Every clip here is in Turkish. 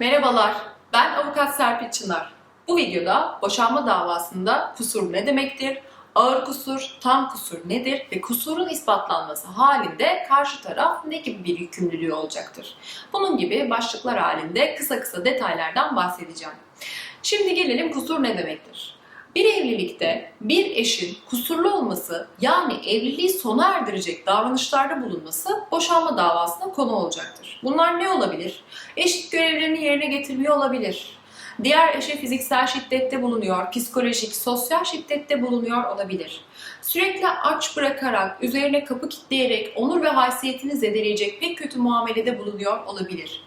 Merhabalar, ben avukat Serpil Çınar. Bu videoda boşanma davasında kusur ne demektir, ağır kusur, tam kusur nedir ve kusurun ispatlanması halinde karşı taraf ne gibi bir yükümlülüğü olacaktır? Bunun gibi başlıklar halinde kısa kısa detaylardan bahsedeceğim. Şimdi gelelim kusur ne demektir? Bir evlilikte bir eşin kusurlu olması yani evliliği sona erdirecek davranışlarda bulunması boşanma davasına konu olacaktır. Bunlar ne olabilir? Eşit görevlerini yerine getirmiyor olabilir. Diğer eşe fiziksel şiddette bulunuyor, psikolojik, sosyal şiddette bulunuyor olabilir. Sürekli aç bırakarak, üzerine kapı kilitleyerek onur ve haysiyetini zedeleyecek pek kötü muamelede bulunuyor olabilir.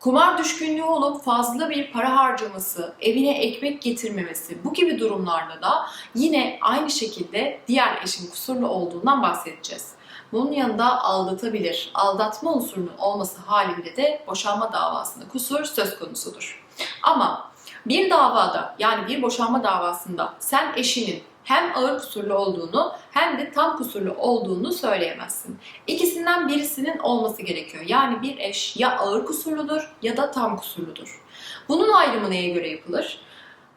Kumar düşkünlüğü olup fazla bir para harcaması, evine ekmek getirmemesi bu gibi durumlarda da yine aynı şekilde diğer eşin kusurlu olduğundan bahsedeceğiz. Bunun yanında aldatabilir, aldatma unsurunun olması halinde de boşanma davasında kusur söz konusudur. Ama bir davada yani bir boşanma davasında sen eşinin hem ağır kusurlu olduğunu hem de tam kusurlu olduğunu söyleyemezsin. İkisinden birisinin olması gerekiyor. Yani bir eş ya ağır kusurludur ya da tam kusurludur. Bunun ayrımı neye göre yapılır?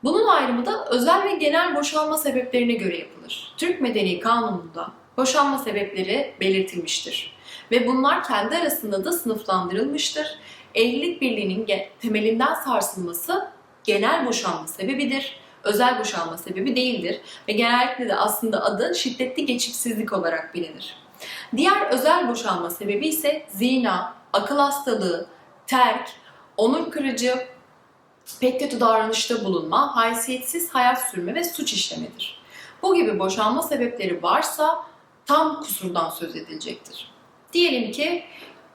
Bunun ayrımı da özel ve genel boşanma sebeplerine göre yapılır. Türk Medeni Kanunu'nda boşanma sebepleri belirtilmiştir. Ve bunlar kendi arasında da sınıflandırılmıştır. Evlilik birliğinin temelinden sarsılması genel boşanma sebebidir. Özel boşanma sebebi değildir ve genellikle de aslında adı şiddetli geçimsizlik olarak bilinir. Diğer özel boşanma sebebi ise zina, akıl hastalığı, terk, onur kırıcı, pek kötü davranışta bulunma, haysiyetsiz hayat sürme ve suç işlemedir. Bu gibi boşanma sebepleri varsa tam kusurdan söz edilecektir. Diyelim ki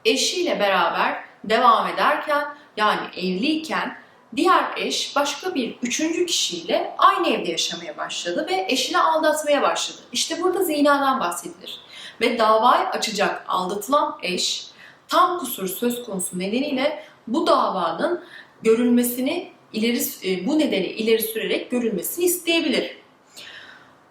eşiyle beraber devam ederken yani evliyken diğer eş başka bir üçüncü kişiyle aynı evde yaşamaya başladı ve eşini aldatmaya başladı. İşte burada zinadan bahsedilir. Ve davayı açacak aldatılan eş tam kusur söz konusu nedeniyle bu davanın görülmesini ileri e, bu nedeni ileri sürerek görülmesini isteyebilir.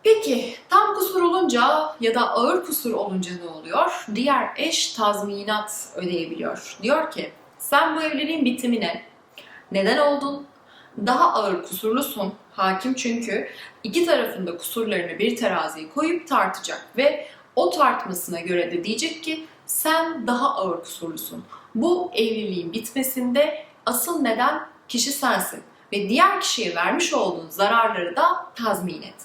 Peki tam kusur olunca ya da ağır kusur olunca ne oluyor? Diğer eş tazminat ödeyebiliyor. Diyor ki sen bu evliliğin bitimine neden oldun? Daha ağır kusurlusun. Hakim çünkü iki tarafında kusurlarını bir teraziye koyup tartacak ve o tartmasına göre de diyecek ki sen daha ağır kusurlusun. Bu evliliğin bitmesinde asıl neden kişi sensin ve diğer kişiye vermiş olduğun zararları da tazmin et.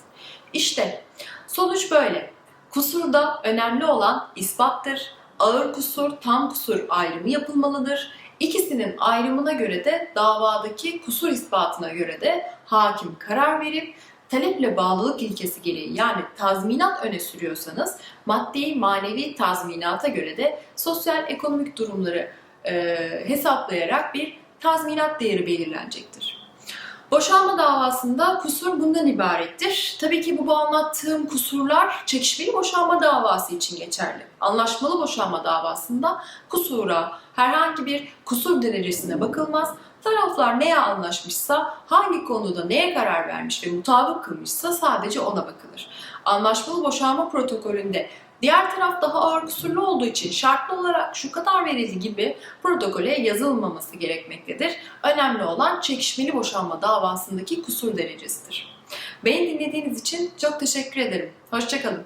İşte sonuç böyle. Kusurda önemli olan ispattır. Ağır kusur, tam kusur ayrımı yapılmalıdır. İkisinin ayrımına göre de davadaki kusur ispatına göre de hakim karar verip taleple bağlılık ilkesi gereği yani tazminat öne sürüyorsanız maddi manevi tazminata göre de sosyal ekonomik durumları e, hesaplayarak bir tazminat değeri belirlenecektir. Boşanma davasında kusur bundan ibarettir. Tabii ki bu, anlattığım kusurlar çekişmeli boşanma davası için geçerli. Anlaşmalı boşanma davasında kusura, herhangi bir kusur derecesine bakılmaz. Taraflar neye anlaşmışsa, hangi konuda neye karar vermiş ve mutabık kılmışsa sadece ona bakılır. Anlaşmalı boşanma protokolünde Diğer taraf daha ağır kusurlu olduğu için şartlı olarak şu kadar verildi gibi protokole yazılmaması gerekmektedir. Önemli olan çekişmeli boşanma davasındaki kusur derecesidir. Beni dinlediğiniz için çok teşekkür ederim. Hoşçakalın.